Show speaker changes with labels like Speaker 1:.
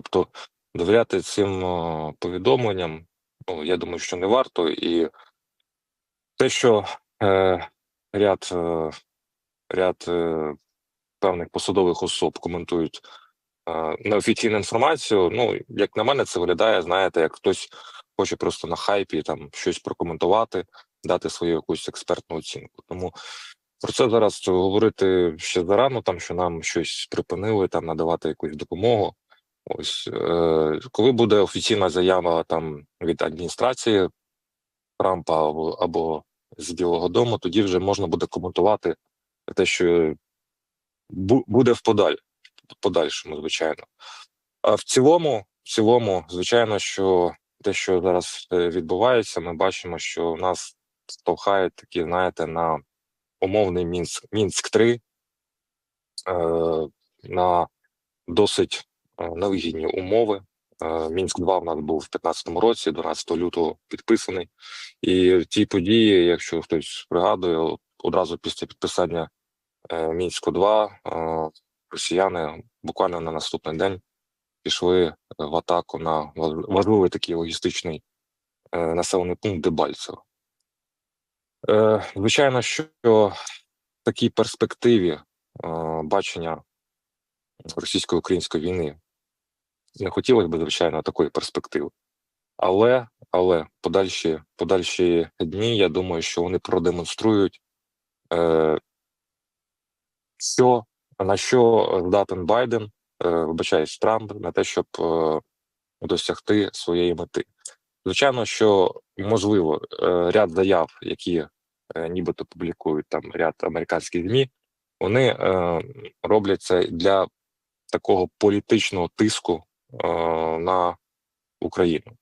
Speaker 1: Тобто довіряти цим е, повідомленням, ну, я думаю, що не варто. І те, що е, ряд, е, ряд е, певних посадових особ коментують е, неофіційну інформацію, ну, як на мене, це виглядає, знаєте, як хтось хоче просто на хайпі там щось прокоментувати, дати свою якусь експертну оцінку. Тому про це зараз говорити ще зарано, там що нам щось припинили, там надавати якусь допомогу. Ось е, коли буде офіційна заява там від адміністрації Трампа або, або з Білого Дому, тоді вже можна буде коментувати те, що бу- буде в подаль, подальшому, звичайно. А в цілому, в цілому, звичайно, що те, що зараз е, відбувається, ми бачимо, що нас штовхають такі, знаєте, на умовний Мінськ, Мінськ 3 е, на досить невигідні умови. Е, Мінськ 2 в нас був в 2015 році, 12 лютого підписаний. І ті події, якщо хтось пригадує, одразу після підписання е, Мінську 2 е, росіяни буквально на наступний день пішли в атаку на важ- важливий такий логістичний населений пункт Дебальцево. Звичайно, що в такій перспективі бачення російсько-української війни не хотілося б, звичайно, такої перспективи. Але, але подальші, подальші дні, я думаю, що вони продемонструють, е, що, на що здатен Байден, е, вибачаюсь, Трамп, на те, щоб е, досягти своєї мети. Звичайно, що можливо, е, ряд заяв, які нібито публікують там ряд американських ЗМІ, вони е, роблять це для такого політичного тиску на Україну.